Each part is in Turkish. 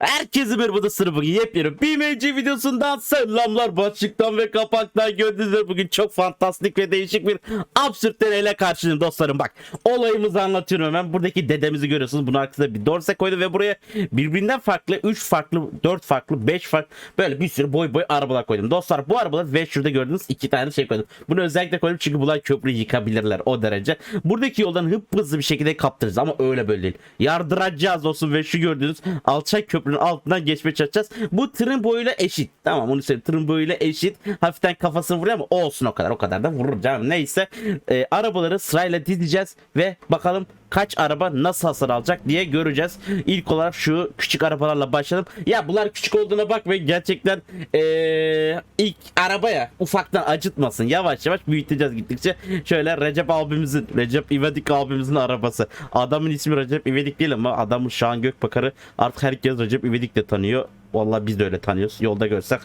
Herkese merhaba sınıfı yepyeni BMC videosundan selamlar. Başlıktan ve kapaktan gördüğünüz bugün çok fantastik ve değişik bir absürt deneyle karşınızdayım dostlarım. Bak olayımızı anlatıyorum hemen. Buradaki dedemizi görüyorsunuz. Bunun arkasında bir dorse koydu ve buraya birbirinden farklı 3 farklı 4 farklı 5 farklı böyle bir sürü boy boy arabalar koydum. Dostlar bu arabalar ve şurada gördüğünüz iki tane şey koydum. Bunu özellikle koydum çünkü bunlar köprüyü yıkabilirler o derece. Buradaki yoldan hıp hızlı bir şekilde kaptıracağız ama öyle böyle değil. Yardıracağız olsun ve şu gördüğünüz alçak köprünün altından geçmeye çalışacağız. Bu tırın boyuyla eşit. Tamam onu söyleyeyim. Tırın boyuyla eşit. Hafiften kafasını vuruyor ama olsun o kadar. O kadar da vurur canım. Neyse. Ee, arabaları sırayla dizeceğiz ve bakalım kaç araba nasıl hasar alacak diye göreceğiz. İlk olarak şu küçük arabalarla başlayalım. Ya bunlar küçük olduğuna bak ve gerçekten ee, ilk arabaya ufaktan acıtmasın. Yavaş yavaş büyüteceğiz gittikçe. Şöyle Recep abimizin, Recep İvedik abimizin arabası. Adamın ismi Recep İvedik değil ama adamın Şahan Gökbakar'ı artık herkes Recep İvedik de tanıyor. Vallahi biz de öyle tanıyoruz. Yolda görsek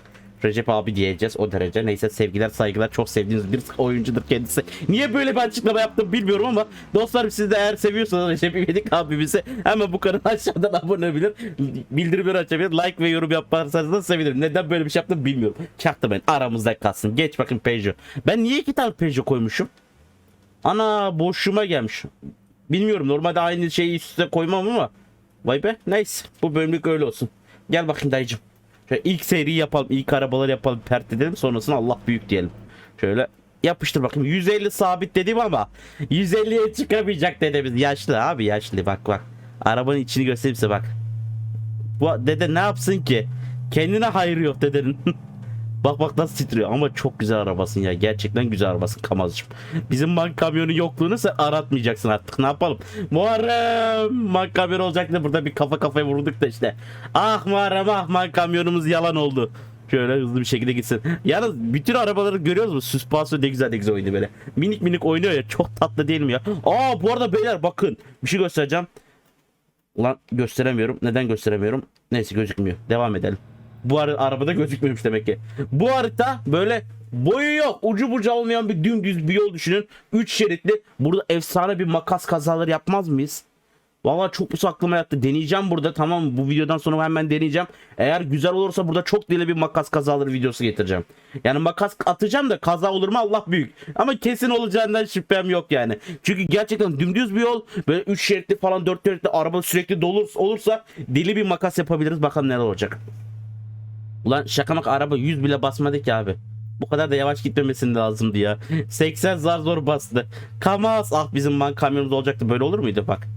Recep abi diyeceğiz o derece. Neyse sevgiler saygılar çok sevdiğiniz bir oyuncudur kendisi. Niye böyle bir açıklama yaptım bilmiyorum ama dostlar siz de eğer seviyorsanız Recep İvedik abimizi hemen bu kanala aşağıdan abone olabilir. Bildirimleri açabilir. Like ve yorum yaparsanız da sevinirim. Neden böyle bir şey yaptım bilmiyorum. Çaktı ben aramızda kalsın. Geç bakın Peugeot. Ben niye iki tane Peugeot koymuşum? Ana boşluğuma gelmiş. Bilmiyorum normalde aynı şeyi üst üste koymam ama. Vay be neyse bu bölümlük öyle olsun. Gel bakayım dayıcım. Şöyle ilk seri yapalım, ilk arabaları yapalım, pert edelim. Sonrasında Allah büyük diyelim. Şöyle yapıştır bakayım. 150 sabit dedim ama 150'ye çıkamayacak dedemiz. Yaşlı abi yaşlı bak bak. Arabanın içini göstereyim size bak. Bu dede ne yapsın ki? Kendine hayrı yok dedenin. bak bak nasıl titriyor ama çok güzel arabasın ya. Gerçekten güzel arabasın Kamazcığım. Bizim man kamyonu yokluğunu sen aratmayacaksın artık. Ne yapalım? Muharrem man kamyonu olacaktı burada bir kafa kafaya vurduk da işte. Ah Muharrem ah man kamyonumuz yalan oldu. Şöyle hızlı bir şekilde gitsin. Yalnız bütün arabaları görüyoruz mu? Süspansiyon ne güzel ne güzel oynuyor böyle. Minik minik oynuyor ya. Çok tatlı değil mi ya? Aa bu arada beyler bakın. Bir şey göstereceğim. Ulan gösteremiyorum. Neden gösteremiyorum? Neyse gözükmüyor. Devam edelim. Bu ara arabada gözükmüyormuş demek ki. Bu harita böyle boyu yok. Ucu bucu olmayan bir dümdüz bir yol düşünün. 3 şeritli. Burada efsane bir makas kazaları yapmaz mıyız? Valla çok bu aklıma yattı. Deneyeceğim burada tamam? Bu videodan sonra hemen deneyeceğim. Eğer güzel olursa burada çok deli bir makas kazaları videosu getireceğim. Yani makas atacağım da kaza olur mu Allah büyük. Ama kesin olacağından şüphem yok yani. Çünkü gerçekten dümdüz bir yol. Böyle 3 şeritli falan 4 şeritli araba sürekli dolu olursa deli bir makas yapabiliriz. Bakalım neler olacak. Ulan şaka maka araba 100 bile basmadı ki abi. Bu kadar da yavaş gitmemesi lazımdı ya. 80 zar zor bastı. Kamaz ah bizim man kamyonumuz olacaktı. Böyle olur muydu bak.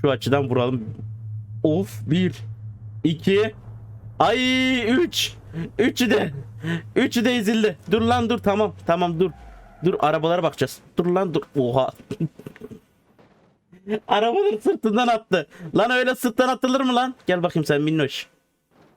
Şu açıdan vuralım. Of 1 2 Ay 3 Üçü de Üçü de ezildi. Dur lan dur tamam tamam dur. Dur arabalara bakacağız. Dur lan dur. Oha. Arabanın sırtından attı. Lan öyle sırttan atılır mı lan? Gel bakayım sen minnoş.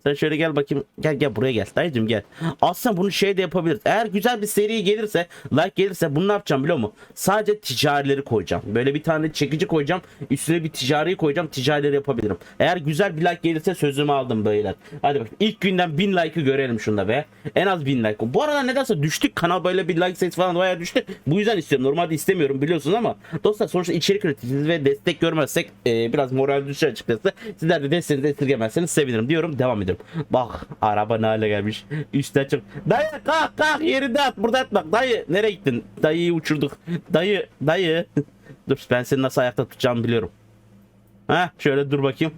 Sen şöyle gel bakayım. Gel gel buraya gel. Dayıcım gel. Aslında bunu şey de yapabiliriz. Eğer güzel bir seri gelirse, like gelirse bunu ne yapacağım biliyor musun? Sadece ticarileri koyacağım. Böyle bir tane çekici koyacağım. Üstüne bir ticari koyacağım. Ticarileri yapabilirim. Eğer güzel bir like gelirse sözümü aldım beyler. Hadi bak. İlk günden 1000 like'ı görelim şunda be. En az 1000 like. Bu arada nedense düştük. Kanal böyle bir like sayısı falan bayağı düştü. Bu yüzden istiyorum. Normalde istemiyorum biliyorsunuz ama dostlar sonuçta içerik üreticiniz ve destek görmezsek e, biraz moral düşer açıkçası. Sizler de desteğinizi esirgemezseniz sevinirim diyorum. Devam ediyorum. Bak araba ne hale gelmiş. Üstten çık. Dayı kalk kalk yerinde at. Burada at bak. Dayı nereye gittin? Dayıyı uçurduk. Dayı dayı. dur ben seni nasıl ayakta tutacağımı biliyorum. Ha şöyle dur bakayım.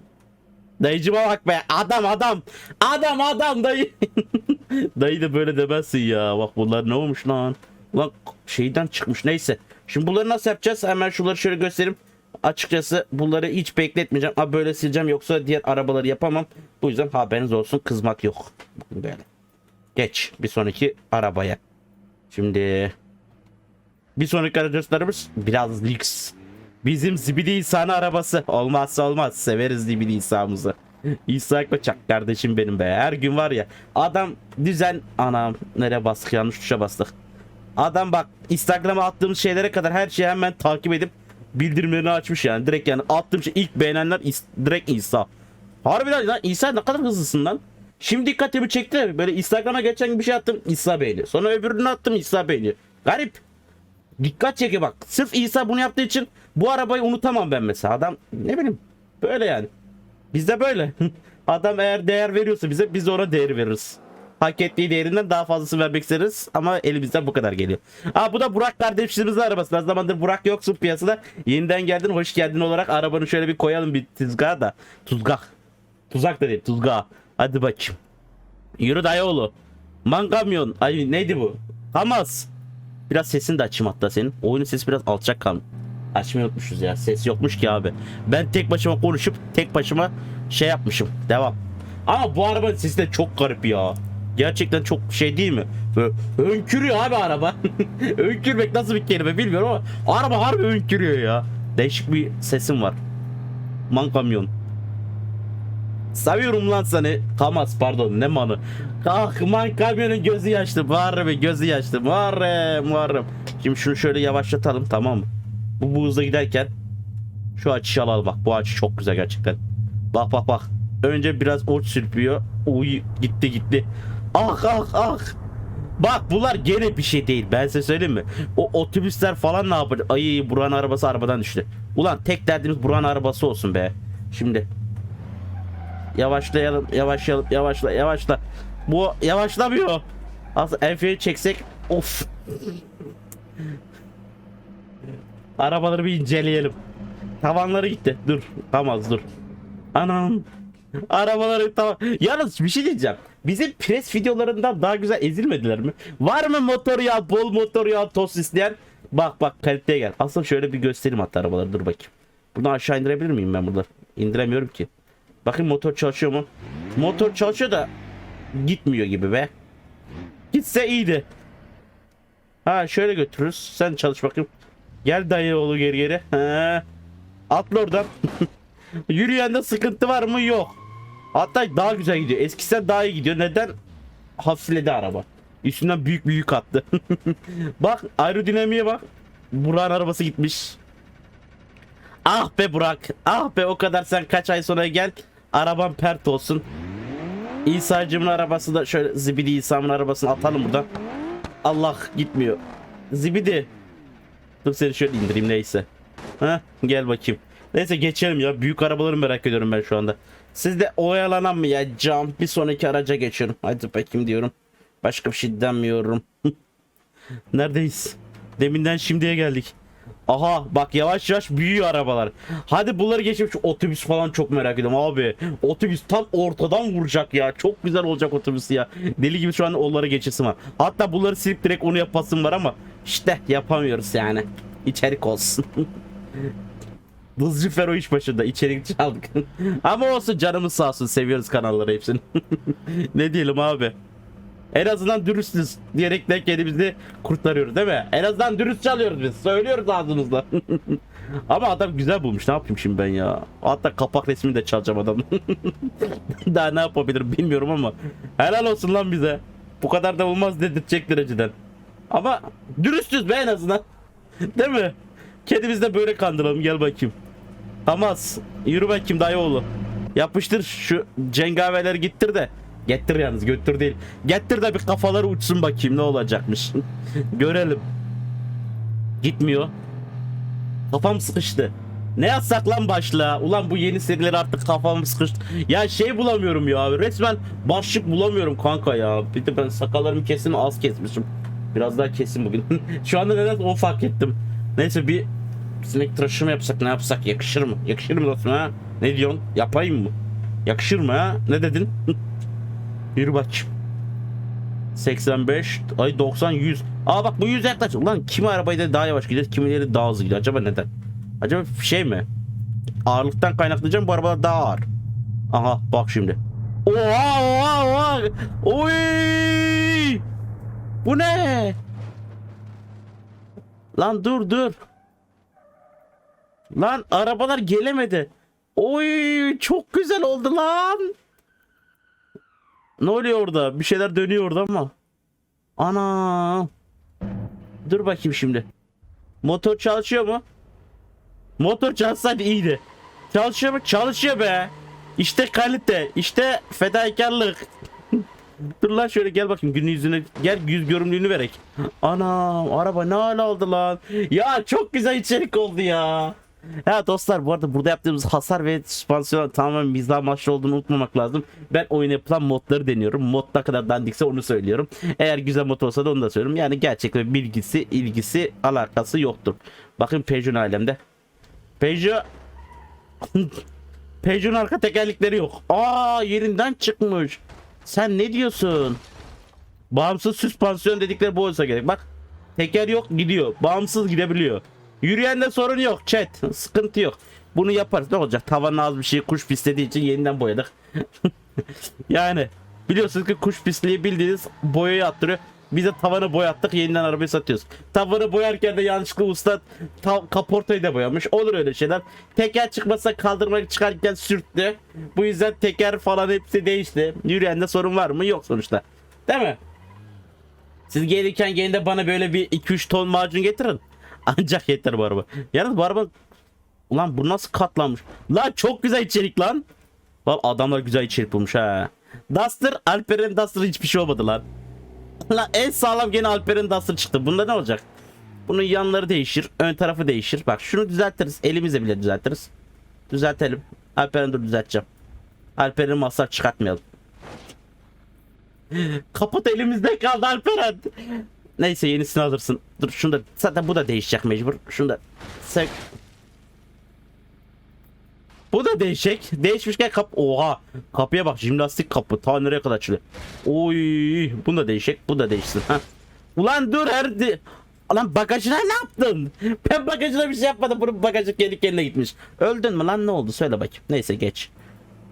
Dayıcıma bak be. Adam adam. Adam adam dayı. dayı da böyle demezsin ya. Bak bunlar ne olmuş lan. Lan şeyden çıkmış neyse. Şimdi bunları nasıl yapacağız? Hemen şunları şöyle göstereyim. Açıkçası bunları hiç bekletmeyeceğim. Ha böyle sileceğim yoksa diğer arabaları yapamam. Bu yüzden haberiniz olsun kızmak yok. Böyle. Geç bir sonraki arabaya. Şimdi bir sonraki aracımız biraz lüks. Bizim Zibidi İsa'nın arabası. Olmazsa olmaz. Severiz Zibidi İsa'mızı. İsa Koçak kardeşim benim be. Her gün var ya. Adam düzen. Anam nereye bastık yanlış tuşa bastık. Adam bak Instagram'a attığımız şeylere kadar her şeyi hemen takip edip bildirimlerini açmış yani. Direkt yani attığım şey ilk beğenenler is- direkt İsa. Harbiden lan İsa ne kadar hızlısın lan. Şimdi dikkatimi çekti. Böyle Instagram'a geçen bir şey attım İsa beğeniyor. Sonra öbürünü attım İsa beğeniyor. Garip. Dikkat çekiyor bak. Sırf İsa bunu yaptığı için bu arabayı unutamam ben mesela. Adam ne bileyim böyle yani. Bizde böyle. Adam eğer değer veriyorsa bize biz ona değer veririz. Hak ettiği değerinden daha fazlasını vermek isteriz ama elimizden bu kadar geliyor. Aa bu da Burak kardeşimizin arabası. Ne zamandır Burak yoksun piyasada. Yeniden geldin hoş geldin olarak arabanı şöyle bir koyalım bir tezgaha da. Tuzgak. Tuzak da değil tuzgağa. Hadi bakayım. Yürü dayıoğlu. Mangamyon. Ay neydi bu? Hamas. Biraz sesini de açayım hatta senin. Oyunun sesi biraz alçak kalmış. Açmayı unutmuşuz ya. Ses yokmuş ki abi. Ben tek başıma konuşup tek başıma şey yapmışım. Devam. Ama bu arabanın sesi de çok garip ya. Gerçekten çok şey değil mi? Böyle önkürüyor abi araba. Önkürmek nasıl bir kelime bilmiyorum ama araba harbi önkürüyor ya. Değişik bir sesim var. Man kamyon. Seviyorum lan seni. Kamas pardon ne manı. Ah man kamyonun gözü yaşlı. Muharrem gözü yaşlı. Muharrem Muharrem. Şimdi şunu şöyle yavaşlatalım tamam mı? Bu, bu hızla giderken şu açıyı alalım bak. Bu açı çok güzel gerçekten. Bak bak bak. Önce biraz uç sürpüyor. Uy gitti gitti. Ah ah ah. Bak bunlar gene bir şey değil. Ben size söyleyeyim mi? O otobüsler falan ne yapacak? Ay Burak'ın arabası arabadan düştü. Ulan tek derdimiz Burak'ın arabası olsun be. Şimdi Yavaşlayalım, yavaşlayalım, yavaşla, yavaşla. Bu yavaşlamıyor. Aslında el çeksek of. Arabaları bir inceleyelim. Tavanları gitti. Dur. Tamam dur. Anam. Arabaları tamam. Yalnız bir şey diyeceğim. Bizim pres videolarından daha güzel ezilmediler mi? Var mı motor yağı, bol motor yağı tost isteyen? Bak bak kaliteye gel. Aslında şöyle bir göstereyim hatta arabaları. Dur bakayım. Bunu aşağı indirebilir miyim ben burada? İndiremiyorum ki. Bakın motor çalışıyor mu? Motor çalışıyor da gitmiyor gibi be. Gitse iyiydi. Ha şöyle götürürüz. Sen çalış bakayım. Gel dayı oğlu geri geri. Ha. Atla oradan. Yürüyende sıkıntı var mı? Yok. Hatta daha güzel gidiyor. Eskisinden daha iyi gidiyor. Neden? Hafifledi araba. Üstünden büyük bir yük attı. bak aerodinamiğe bak. Burak'ın arabası gitmiş. Ah be Burak. Ah be o kadar sen kaç ay sonra gel. Araban pert olsun. İsa'cımın arabası da şöyle Zibidi İsa'mın arabasını atalım buradan. Allah gitmiyor. Zibidi. Dur seni şöyle indireyim neyse. Ha gel bakayım. Neyse geçelim ya. Büyük arabaları merak ediyorum ben şu anda. Siz de oyalanan mı ya cam? Bir sonraki araca geçiyorum. Hadi bakayım diyorum. Başka bir şey demiyorum. Neredeyiz? Deminden şimdiye geldik. Aha bak yavaş yavaş büyüyor arabalar. Hadi bunları geçip şu otobüs falan çok merak ediyorum abi. Otobüs tam ortadan vuracak ya. Çok güzel olacak otobüs ya. Deli gibi şu an onlara geçesim var. Hatta bunları silip direkt onu yapasım var ama işte yapamıyoruz yani. İçerik olsun. Dızcı Fero iş başında içerik çaldık. ama olsun canımız sağ olsun seviyoruz kanalları hepsini. ne diyelim abi. En azından dürüstüz diyerekten kendimizi kurtarıyoruz değil mi? En azından dürüst çalıyoruz biz. Söylüyoruz ağzımızla. Ama adam güzel bulmuş. Ne yapayım şimdi ben ya? Hatta kapak resmini de çalacağım adam. Daha ne yapabilirim bilmiyorum ama. Helal olsun lan bize. Bu kadar da olmaz dedirtecek dereceden. Ama dürüstüz be en azından. Değil mi? Kendimizi de böyle kandıralım. Gel bakayım. Hamas. Yürü bakayım dayıoğlu. Yapıştır şu cengaverleri gittir de. Getir yalnız götür değil. Getir de bir kafaları uçsun bakayım ne olacakmış. Görelim. Gitmiyor. Kafam sıkıştı. Ne yazsak lan başla? Ulan bu yeni seriler artık kafam sıkıştı. Ya şey bulamıyorum ya. Resmen başlık bulamıyorum kanka ya. Bir de ben sakallarımı kesin az kesmişim. Biraz daha kesin bugün. Şu anda neden o fark ettim. Neyse bir sinek tıraşı mı yapsak ne yapsak yakışır mı? Yakışır mı dostum ha? Ne diyorsun? Yapayım mı? Yakışır mı ha? Ne dedin? Yürü bak. 85 ay 90 100. Aa bak bu 100 yaklaş. Ulan kimi arabayla daha yavaş gidiyor, kimileri daha hızlı gidiyor. Acaba neden? Acaba şey mi? Ağırlıktan kaynaklayacağım bu arabalar daha ağır. Aha bak şimdi. Oha oha oha. Oy! Bu ne? Lan dur dur. Lan arabalar gelemedi. Oy çok güzel oldu lan. Ne oluyor orada? Bir şeyler dönüyor orada ama. Ana. Dur bakayım şimdi. Motor çalışıyor mu? Motor çalışsaydı iyiydi. Çalışıyor mu? Çalışıyor be. İşte kalite. işte fedakarlık. Dur lan şöyle gel bakayım günün yüzüne gel yüz görümlüğünü verek. Ana araba ne hal aldı lan. Ya çok güzel içerik oldu ya. Ya dostlar bu arada burada yaptığımız hasar ve süspansiyon tamamen mizah amaçlı olduğunu unutmamak lazım. Ben oyun yapılan modları deniyorum. Mod ne kadar dandikse onu söylüyorum. Eğer güzel mod olsa da onu da söylüyorum. Yani gerçekten bilgisi, ilgisi, alakası yoktur. Bakın Peugeot alemde. Peugeot Peugeot'un arka tekerlekleri yok. Aa yerinden çıkmış. Sen ne diyorsun? Bağımsız süspansiyon dedikleri bu olsa gerek. Bak teker yok gidiyor. Bağımsız gidebiliyor. Yürüyende sorun yok chat. Sıkıntı yok. Bunu yaparız ne olacak? Tavanına az bir şey kuş pislediği için yeniden boyadık. yani biliyorsunuz ki kuş pisliği bildiğiniz boyayı attırıyor. Biz de tavanı boyattık yeniden arabayı satıyoruz. Tavanı boyarken de yanlışlıkla usta ta- kaportayı da boyamış. Olur öyle şeyler. Teker çıkmasa kaldırmak çıkarken sürttü. Bu yüzden teker falan hepsi değişti. Yürüyende sorun var mı? Yok sonuçta. Değil mi? Siz gelirken gelin de bana böyle bir 2-3 ton macun getirin. Ancak yeter bu araba. Yalnız bu araba... Ulan bu nasıl katlanmış? Lan çok güzel içerik lan. Lan adamlar güzel içerik bulmuş ha. Duster, Alper'in Duster hiçbir şey olmadı lan. Lan en sağlam gene Alper'in Duster çıktı. Bunda ne olacak? Bunun yanları değişir, ön tarafı değişir. Bak şunu düzeltiriz. Elimizle bile düzeltiriz. Düzeltelim. Alper'in dur düzelteceğim. Alper'in masraf çıkartmayalım. Kaput elimizde kaldı Alperen. Neyse yenisini alırsın. Dur şunu da zaten bu da değişecek mecbur. Şunu da sek. Bu da değişecek. Değişmişken kap oha kapıya bak jimnastik kapı ta nereye kadar açılıyor. Oy bu da değişecek bu da değişsin. Ha. Ulan dur her di- Lan bagajına ne yaptın? Ben bagajına bir şey yapmadım. Bunun bagajı kendi kendine gitmiş. Öldün mü lan ne oldu? Söyle bakayım. Neyse geç.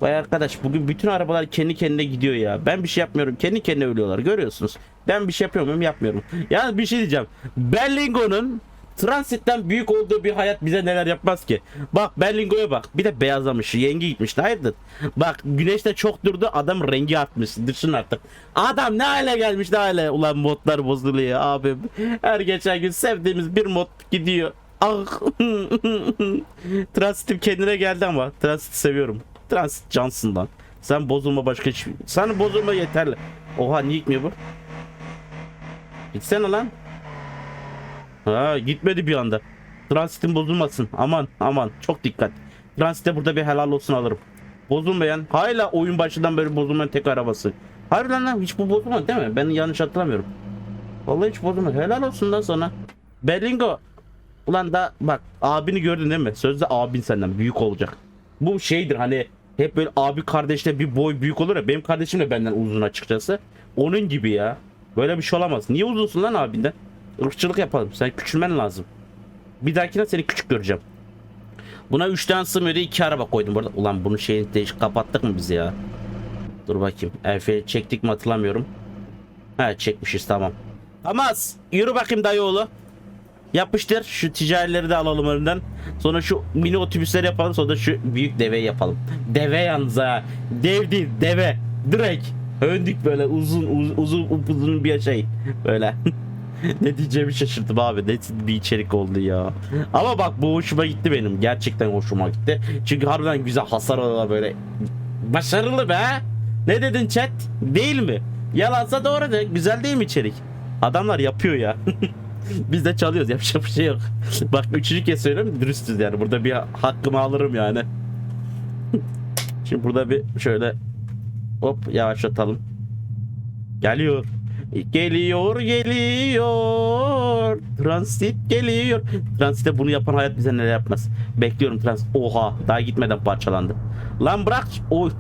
Vay arkadaş bugün bütün arabalar kendi kendine gidiyor ya. Ben bir şey yapmıyorum. Kendi kendine ölüyorlar. Görüyorsunuz. Ben bir şey yapıyor muyum? Yapmıyorum. Yani bir şey diyeceğim. Berlingo'nun Transit'ten büyük olduğu bir hayat bize neler yapmaz ki? Bak Berlingo'ya bak. Bir de beyazlamış. Yengi gitmiş. Hayırdır? Bak güneşte çok durdu. Adam rengi artmış. Düşün artık. Adam ne hale gelmiş ne hale. Ulan modlar bozuluyor abim. Her geçen gün sevdiğimiz bir mod gidiyor. Ah. Transit'im kendine geldi ama. Transit'i seviyorum. Transit cansından. Sen bozulma başka hiç... Sen bozulma yeterli. Oha niye gitmiyor bu? Gitsene lan. Ha gitmedi bir anda. Transitin bozulmasın. Aman aman çok dikkat. Transite burada bir helal olsun alırım. Bozulmayan hala oyun başından beri bozulmayan tek arabası. Harbiden lan hiç bu bozulmadı değil mi? Ben yanlış hatırlamıyorum. Vallahi hiç bozulmadı. Helal olsun lan sana. Berlingo. Ulan da bak abini gördün değil mi? Sözde abin senden büyük olacak. Bu şeydir hani hep böyle abi kardeşle bir boy büyük olur ya. Benim kardeşim de benden uzun açıkçası. Onun gibi ya. Böyle bir şey olamaz. Niye uzunsun lan abinden? Irkçılık yapalım. Sen küçülmen lazım. Bir dahakine seni küçük göreceğim. Buna 3 tane sığmıyor diye 2 araba koydum burada. Ulan bunu şeyini değişik kapattık mı biz ya? Dur bakayım. Elfe'yi çektik mi hatırlamıyorum. He çekmişiz tamam. Hamas yürü bakayım dayıoğlu. Yapıştır şu ticarileri de alalım önünden. Sonra şu mini otobüsleri yapalım. Sonra da şu büyük deveyi yapalım. Deve yalnız ha. Dev değil deve. Direkt. Öndük böyle uzun uz- uzun uzun bir şey. Böyle. ne diyeceğimi şaşırdım abi. Ne bir içerik oldu ya. Ama bak bu hoşuma gitti benim. Gerçekten hoşuma gitti. Çünkü harbiden güzel hasar böyle. Başarılı be. Ne dedin chat? Değil mi? Yalansa doğru de. Güzel değil mi içerik? Adamlar yapıyor ya. Biz de çalıyoruz. Yapacak bir şey yok. bak üçüncü kez söylüyorum. Dürüstüz yani. Burada bir hakkımı alırım yani. Şimdi burada bir şöyle hop yavaşlatalım. Geliyor. Geliyor geliyor. Transit geliyor. Transit'te bunu yapan hayat bize neler yapmaz. Bekliyorum transit. Oha daha gitmeden parçalandı. Lan bırak. Oy.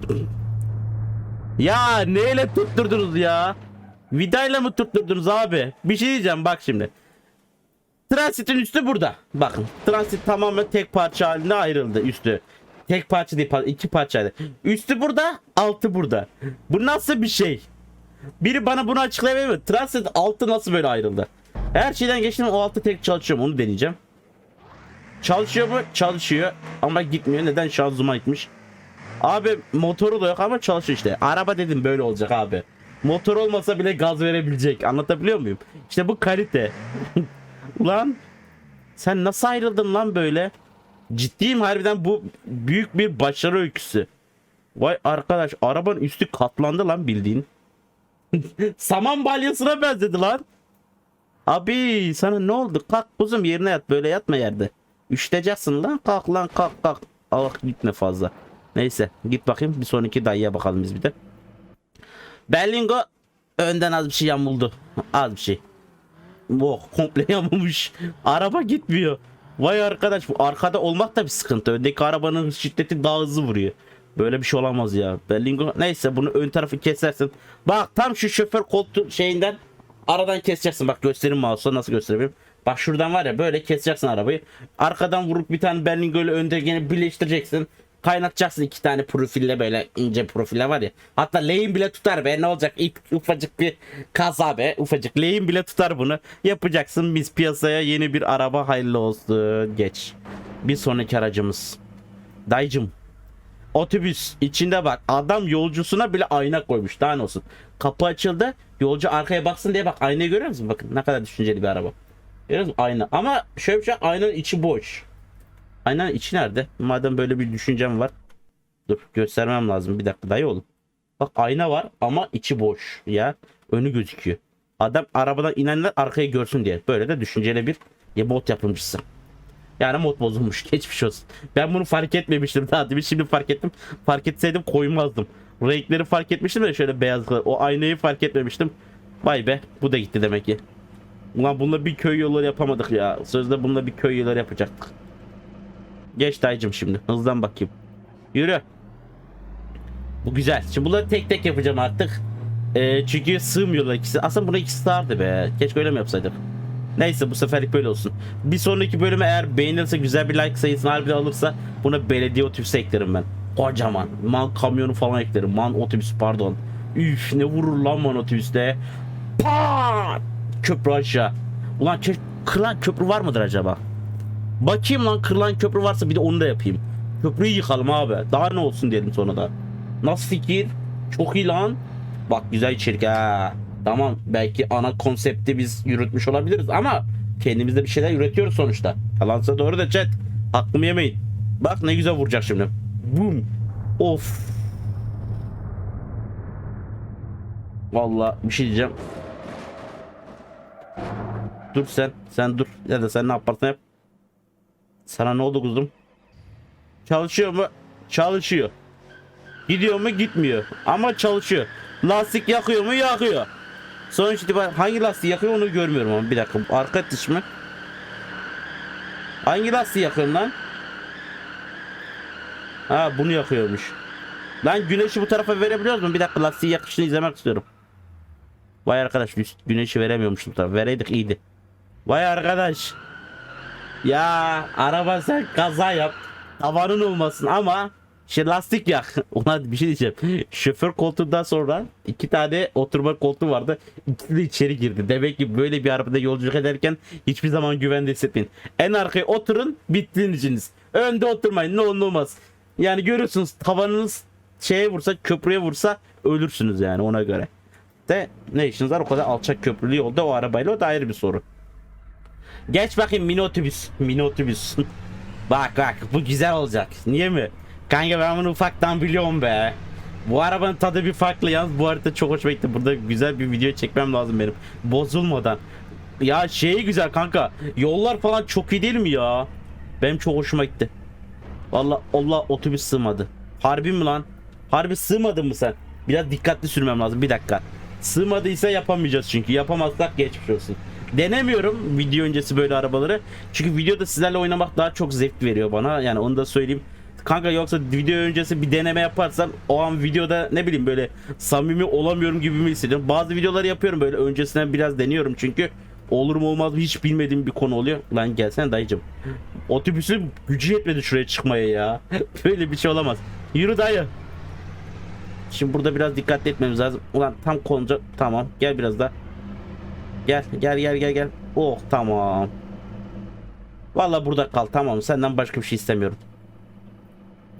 Ya neyle tutturdunuz ya? Vidayla mı tutturdunuz abi? Bir şey diyeceğim bak şimdi. Transit'in üstü burada. Bakın. Transit tamamen tek parça halinde ayrıldı üstü. Tek parça değil iki parçaydı. Üstü burada, altı burada. Bu nasıl bir şey? Biri bana bunu açıklayabilir mi? Transit altı nasıl böyle ayrıldı? Her şeyden geçtim o altı tek çalışıyor mu? Onu deneyeceğim. Çalışıyor mu? Çalışıyor. Ama gitmiyor. Neden şanzıman gitmiş? Abi motoru da yok ama çalışıyor işte. Araba dedim böyle olacak abi. Motor olmasa bile gaz verebilecek. Anlatabiliyor muyum? İşte bu kalite. Ulan sen nasıl ayrıldın lan böyle? Ciddiyim harbiden bu büyük bir başarı öyküsü. Vay arkadaş arabanın üstü katlandı lan bildiğin. Saman balyasına benzedi lan. Abi sana ne oldu? Kalk kuzum yerine yat böyle yatma yerde. Üşüteceksin lan kalk lan kalk kalk. Allah gitme fazla. Neyse git bakayım bir sonraki dayıya bakalım biz bir de. Berlingo önden az bir şey yamuldu. Az bir şey. Oh komple yamulmuş. Araba gitmiyor. Vay arkadaş bu arkada olmak da bir sıkıntı. Öndeki arabanın şiddeti daha hızlı vuruyor. Böyle bir şey olamaz ya. Berlingo neyse bunu ön tarafı kesersin. Bak tam şu şoför koltuğu şeyinden aradan keseceksin. Bak göstereyim mouse'la nasıl gösterebilirim. Bak şuradan var ya böyle keseceksin arabayı. Arkadan vurup bir tane Berlingo ile önde gene birleştireceksin. Kaynatacaksın iki tane profille böyle ince profille var ya. Hatta lehim bile tutar be ne olacak İp, ufacık bir kaza be ufacık lehim bile tutar bunu. Yapacaksın biz piyasaya yeni bir araba hayırlı olsun geç. Bir sonraki aracımız. Dayıcım Otobüs içinde bak adam yolcusuna bile ayna koymuş daha ne olsun. Kapı açıldı yolcu arkaya baksın diye bak aynayı görüyor musun? Bakın ne kadar düşünceli bir araba. Görüyor musun? Ayna ama şöyle bir şey aynanın içi boş. Aynanın içi nerede? Madem böyle bir düşüncem var. Dur göstermem lazım bir dakika dayı oğlum. Bak ayna var ama içi boş ya. Önü gözüküyor. Adam arabadan inenler arkaya görsün diye. Böyle de düşünceli bir ya bot yapımcısı. Yani mod bozulmuş. Geçmiş olsun. Ben bunu fark etmemiştim daha demin. Şimdi fark ettim. Fark etseydim koymazdım. Renkleri fark etmiştim de şöyle beyazlıkları. O aynayı fark etmemiştim. Vay be bu da gitti demek ki. Ulan bununla bir köy yolları yapamadık ya. Sözde bununla bir köy yolları yapacaktık. Geç dayıcım şimdi. Hızdan bakayım. Yürü. Bu güzel. Şimdi bunları tek tek yapacağım artık. Ee, çünkü sığmıyorlar ikisi. Aslında buna ikisi sığardı be. Keşke öyle mi yapsaydık? Neyse bu seferlik böyle olsun. Bir sonraki bölüme eğer beğenirse güzel bir like sayısını harbiden alırsa buna belediye otobüsü eklerim ben. Kocaman. Man kamyonu falan eklerim. Man otobüsü pardon. Üf ne vurur lan man otobüste. Pat! Köprü aşağı. Ulan kö- kırılan köprü var mıdır acaba? Bakayım lan kırılan köprü varsa bir de onu da yapayım. Köprüyü yıkalım abi. Daha ne olsun diyelim sonra da. Nasıl fikir? Çok iyi lan. Bak güzel içerik ha. Tamam belki ana konsepti biz yürütmüş olabiliriz ama kendimiz de bir şeyler üretiyoruz sonuçta. Yalansa doğru da chat. Aklımı yemeyin. Bak ne güzel vuracak şimdi. Boom. Of. Vallahi bir şey diyeceğim. Dur sen. Sen dur. Ya da sen ne yaparsan yap. Sana ne oldu kuzum? Çalışıyor mu? Çalışıyor. Gidiyor mu? Gitmiyor. Ama çalışıyor. Lastik yakıyor mu? Yakıyor. Sonuç itibariyle hangi lastiği yakıyor onu görmüyorum ama bir dakika. Arka diş mi? Hangi lastiği yakıyorsun lan? Ha bunu yakıyormuş. Lan güneşi bu tarafa verebiliyoruz mu? Bir dakika lastiği yakışını izlemek istiyorum. Vay arkadaş güneşi veremiyormuş bu tarafa. Vereydik iyiydi. Vay arkadaş. Ya araba sen kaza yap. Tavanın olmasın ama şey lastik yak. Ulan bir şey diyeceğim. Şoför koltuğundan sonra iki tane oturma koltuğu vardı. İkisi de içeri girdi. Demek ki böyle bir arabada yolculuk ederken hiçbir zaman güvende hissetmeyin. En arkaya oturun bittiğin. Önde oturmayın ne olur olmaz. Yani görüyorsunuz tavanınız şeye vursa köprüye vursa ölürsünüz yani ona göre. De ne işiniz var o kadar alçak köprülü yolda o arabayla o da ayrı bir soru. Geç bakayım mini otobüs. Mini otobüs. bak bak bu güzel olacak. Niye mi? Kanka ben bunu ufaktan biliyorum be. Bu arabanın tadı bir farklı yalnız bu harita çok hoşuma gitti. Burada güzel bir video çekmem lazım benim. Bozulmadan. Ya şey güzel kanka. Yollar falan çok iyi değil mi ya? Benim çok hoşuma gitti. Valla Allah otobüs sığmadı. Harbi mi lan? Harbi sığmadın mı sen? Biraz dikkatli sürmem lazım bir dakika. Sığmadıysa yapamayacağız çünkü. Yapamazsak geçmiş olsun. Denemiyorum video öncesi böyle arabaları. Çünkü videoda sizlerle oynamak daha çok zevk veriyor bana. Yani onu da söyleyeyim. Kanka yoksa video öncesi bir deneme yaparsam o an videoda ne bileyim böyle samimi olamıyorum gibi mi hissediyorum. Bazı videoları yapıyorum böyle öncesinden biraz deniyorum çünkü olur mu olmaz mı hiç bilmediğim bir konu oluyor. Lan gelsene dayıcım. Otobüsün gücü yetmedi şuraya çıkmaya ya. böyle bir şey olamaz. Yürü dayı. Şimdi burada biraz dikkatli etmemiz lazım. Ulan tam konca tamam gel biraz da. Gel gel gel gel gel. Oh tamam. Vallahi burada kal tamam senden başka bir şey istemiyorum.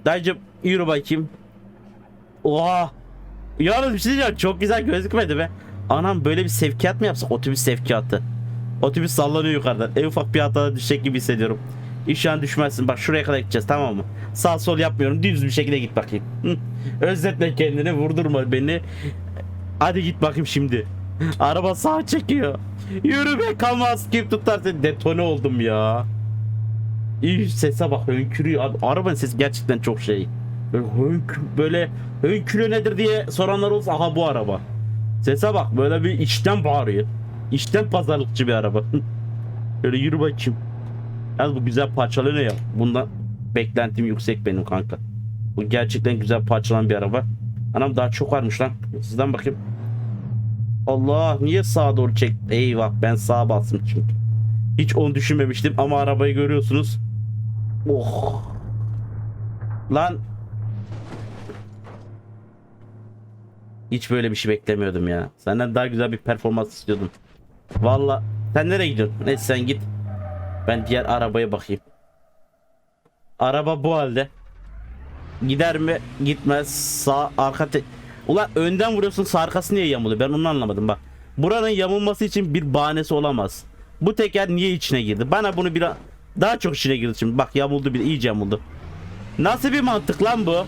Dayıcım yürü bakayım. Oha. Yalnız bir şey diyeceğim çok güzel gözükmedi be. Anam böyle bir sevkiyat mı yapsak otobüs sevkiyatı. Otobüs sallanıyor yukarıdan. En ufak bir hatada düşecek gibi hissediyorum. İnşallah düşmezsin. Bak şuraya kadar gideceğiz tamam mı? Sağ sol yapmıyorum. Düz bir şekilde git bakayım. Özletme kendini. Vurdurma beni. Hadi git bakayım şimdi. Araba sağa çekiyor. Yürü be kalmaz. Kim tutar seni? Detone oldum ya. İyi sese bak hönkürüyor. Abi, arabanın sesi gerçekten çok şey. Böyle, hönk, böyle hönkürüyor nedir diye soranlar olsa aha bu araba. Sese bak böyle bir içten bağırıyor. İçten pazarlıkçı bir araba. Böyle yürü bakayım. Yalnız bu güzel parçalı ne ya? Bundan beklentim yüksek benim kanka. Bu gerçekten güzel parçalanan bir araba. Anam daha çok varmış lan. Sizden bakayım. Allah niye sağa doğru çek? Eyvah ben sağa bastım çünkü. Hiç onu düşünmemiştim ama arabayı görüyorsunuz. Oh. Lan. Hiç böyle bir şey beklemiyordum ya. Senden daha güzel bir performans istiyordum. Valla sen nereye gidiyorsun? Neyse sen git. Ben diğer arabaya bakayım. Araba bu halde. Gider mi? Gitmez. Sağ arka Ulan önden vuruyorsun sağ arkası niye yamuluyor? Ben onu anlamadım bak. Buranın yamulması için bir bahanesi olamaz. Bu teker niye içine girdi? Bana bunu bir daha çok içine girdi şimdi. Bak yamuldu bir iyice yamuldu. Nasıl bir mantık lan bu?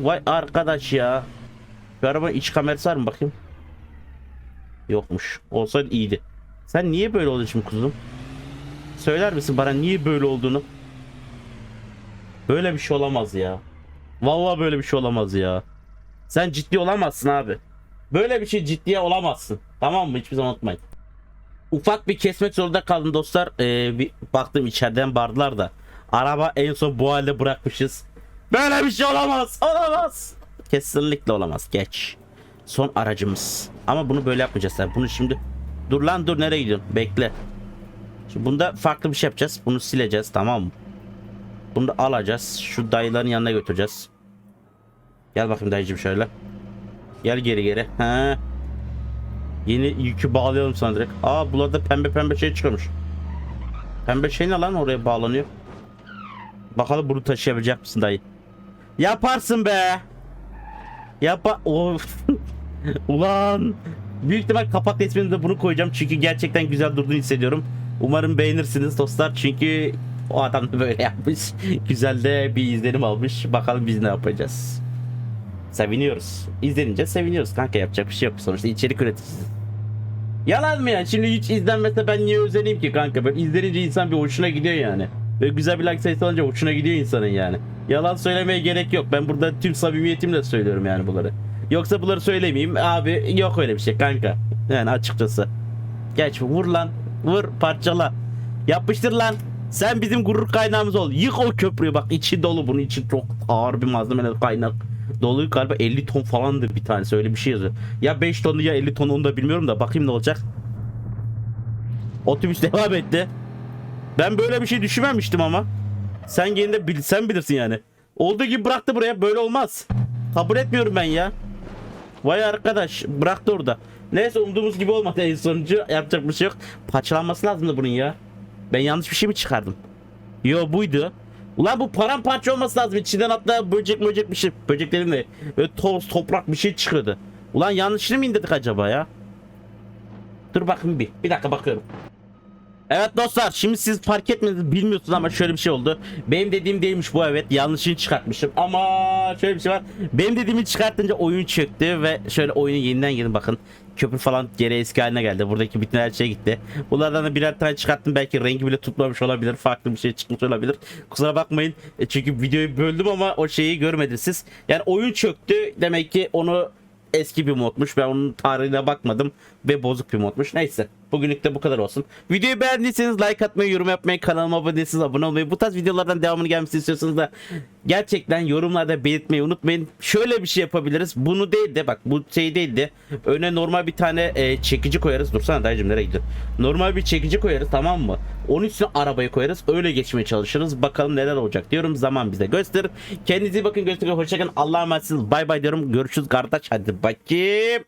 Vay arkadaş ya. Şu arabanın iç kamerası var mı bakayım? Yokmuş. Olsaydı iyiydi. Sen niye böyle oldun şimdi kuzum? Söyler misin bana niye böyle olduğunu? Böyle bir şey olamaz ya. Vallahi böyle bir şey olamaz ya. Sen ciddi olamazsın abi. Böyle bir şey ciddiye olamazsın. Tamam mı? Hiçbir zaman unutmayın. Ufak bir kesmek zorunda kaldım dostlar. Ee, bir baktım içeriden bağırdılar da. Araba en son bu halde bırakmışız. Böyle bir şey olamaz. Olamaz. Kesinlikle olamaz. Geç. Son aracımız. Ama bunu böyle yapmayacağız. sen. Bunu şimdi dur lan dur nereye gidiyorsun? Bekle. Şimdi bunda farklı bir şey yapacağız. Bunu sileceğiz tamam mı? Bunu da alacağız. Şu dayıların yanına götüreceğiz. Gel bakayım dayıcım şöyle. Gel geri geri. He. Yeni yükü bağlayalım sana direkt. Aa burada pembe pembe şey çıkmış. Pembe şey ne lan oraya bağlanıyor. Bakalım bunu taşıyabilecek misin dayı? Yaparsın be. Yapa... Of. Ulan. Büyük ihtimal kapak resmini de bunu koyacağım. Çünkü gerçekten güzel durduğunu hissediyorum. Umarım beğenirsiniz dostlar. Çünkü o adam da böyle yapmış. güzel de bir izlenim almış. Bakalım biz ne yapacağız. Seviniyoruz. İzlenince seviniyoruz. Kanka yapacak bir şey yok. Sonuçta içerik üreticisi. Yalan mı ya? Şimdi hiç izlenmese ben niye özeneyim ki kanka? Böyle izlenince insan bir hoşuna gidiyor yani. Böyle güzel bir like sayısı alınca hoşuna gidiyor insanın yani. Yalan söylemeye gerek yok. Ben burada tüm samimiyetimle söylüyorum yani bunları. Yoksa bunları söylemeyeyim. Abi yok öyle bir şey kanka. Yani açıkçası. Geç vur lan. Vur parçala. Yapıştır lan. Sen bizim gurur kaynağımız ol. Yık o köprüyü bak içi dolu bunun için çok ağır bir malzemeler kaynak. Dolu galiba 50 ton falandır bir tanesi öyle bir şey yazıyor. Ya 5 tonu ya 50 ton onu da bilmiyorum da bakayım ne olacak. Otobüs devam etti. Ben böyle bir şey düşünmemiştim ama. Sen gene de bil, sen bilirsin yani. Olduğu gibi bıraktı buraya böyle olmaz. Kabul etmiyorum ben ya. Vay arkadaş bıraktı orada. Neyse umduğumuz gibi olmadı en sonucu yapacak bir şey yok. Parçalanması lazımdı bunun ya. Ben yanlış bir şey mi çıkardım? Yo buydu. Ulan bu paramparça olması lazım. İçinden hatta böcek böcek bir şey. Böceklerin de böyle toz toprak bir şey çıkıyordu. Ulan yanlışını mı indirdik acaba ya? Dur bakayım bir. Bir dakika bakıyorum. Evet dostlar şimdi siz fark etmediniz bilmiyorsunuz ama şöyle bir şey oldu. Benim dediğim değilmiş bu evet yanlışını çıkartmışım ama şöyle bir şey var. Benim dediğimi çıkartınca oyun çöktü ve şöyle oyunu yeniden gelin bakın. Köprü falan geri eski haline geldi. Buradaki bütün her şey gitti. Bunlardan da birer tane çıkarttım. Belki rengi bile tutmamış olabilir. Farklı bir şey çıkmış olabilir. Kusura bakmayın. E, Çünkü videoyu böldüm ama o şeyi görmediniz siz. Yani oyun çöktü. Demek ki onu eski bir modmuş. Ben onun tarihine bakmadım ve bozuk bir modmuş. Neyse. Bugünlük de bu kadar olsun. Videoyu beğendiyseniz like atmayı, yorum yapmayı, kanalıma abone değilseniz abone olmayı, bu tarz videolardan devamını gelmesini istiyorsanız da gerçekten yorumlarda belirtmeyi unutmayın. Şöyle bir şey yapabiliriz. Bunu değil de bak bu şey değil de öne normal bir tane e, çekici koyarız. Dursana dayıcım nereye gidiyorsun? Normal bir çekici koyarız tamam mı? Onun üstüne arabayı koyarız. Öyle geçmeye çalışırız. Bakalım neler olacak diyorum. Zaman bize gösterir. Kendinize iyi bakın. Görüşürüz. Hoşçakalın. Allah'a emanetsiniz. Bay bay diyorum. Görüşürüz kardeş. Hadi bakayım.